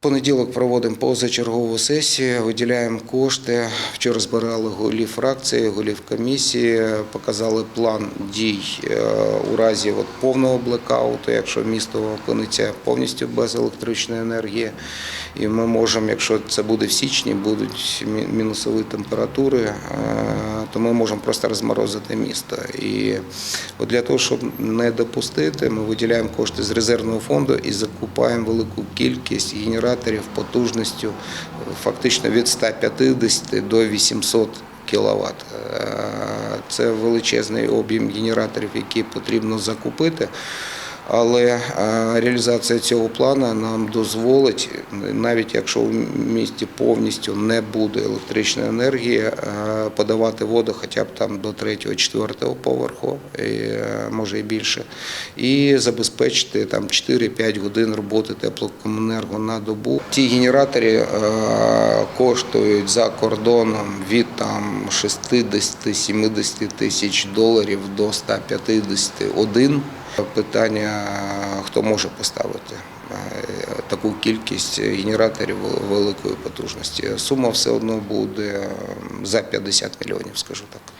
Понеділок проводимо позачергову сесію, виділяємо кошти. Вчора збирали голів фракції, голів комісії, показали план дій е, у разі от повного блекауту, якщо місто опиниться повністю без електричної енергії. І ми можемо, якщо це буде в січні, будуть мінусові температури, е, то ми можемо просто розморозити місто. І от для того, щоб не допустити, ми виділяємо кошти з резервного фонду і закупаємо велику кількість генераторів потужністю е, фактично від 150 до 800 кВт. Це величезний об'єм генераторів, які потрібно закупити. Але е, реалізація цього плану нам дозволить, навіть якщо в місті повністю не буде електричної енергії, е, подавати воду хоча б там до 3-4 поверху, е, може і більше, і забезпечити там 4-5 годин роботи теплокомуненерго на добу. Ті генератори коштують за кордоном від там 60-70 тисяч доларів до 151. Питання, хто може поставити е, таку кількість генераторів великої потужності. Сума все одно буде за 50 мільйонів, скажу так.